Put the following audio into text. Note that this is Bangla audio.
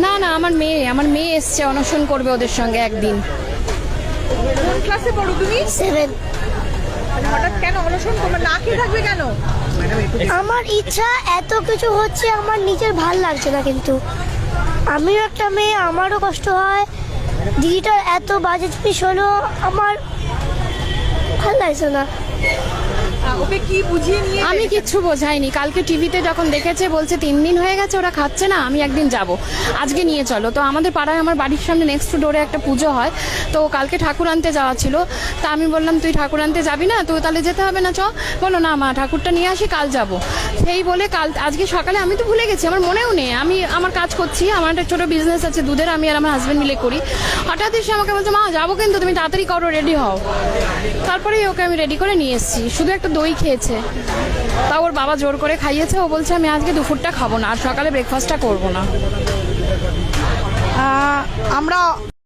না না আমার মেয়ে আমার মেয়ে এসছে অনশন করবে ওদের সঙ্গে একদিন। কোন ক্লাসে পড়ো তুমি? সেভেন মানে হঠাৎ কেন অনশন করবে না খেয়ে থাকবে কেন? আমার ইচ্ছা এত কিছু হচ্ছে আমার নিজের ভালো লাগছে না কিন্তু। আমিও একটা মেয়ে আমারও কষ্ট হয়। দিদিটার এত বাজে জিনিস হলো আমার ভালো লাগছে না। ওকে কি বুঝিয়ে নিয়ে আমি কিচ্ছু বোঝাইনি। কালকে টিভিতে যখন দেখেছে বলছে তিন দিন হয়ে গেছে ওরা খাচ্ছে না আমি একদিন যাব। আজকে নিয়ে চলো। তো আমাদের পাড়ায় আমার বাড়ির সামনে নেক্সট ডোরে একটা পুজো হয়। তো কালকে ঠাকুর আনতে যাওয়া ছিল। তা আমি বললাম তুই ঠাকুর আনতে যাবি না? তো তাহলে যেতে হবে না চ। বলো না মা ঠাকুরটা নিয়ে আসি কাল যাব। সেই বলে কাল আজকে সকালে আমি তো ভুলে গেছি আমার মনেও নেই। আমি আমার কাজ করছি আমার একটা ছোটো বিজনেস আছে দুধের আমি আর আমার হাজব্যান্ড মিলে করি। হঠাৎ এসে আমাকে বলছে মা যাব কিন্তু তুমি তাড়াতাড়ি করো রেডি হও। তারপরেই ওকে আমি রেডি করে নিয়ে এসেছি। শুধু একটা দই খেয়েছে। তা ওর বাবা জোর করে খাইয়েছে। ও বলছে, আমি আজকে দুপুরটা খাব না, আর সকালে ব্রেকফাস্টটা করব না। আমরা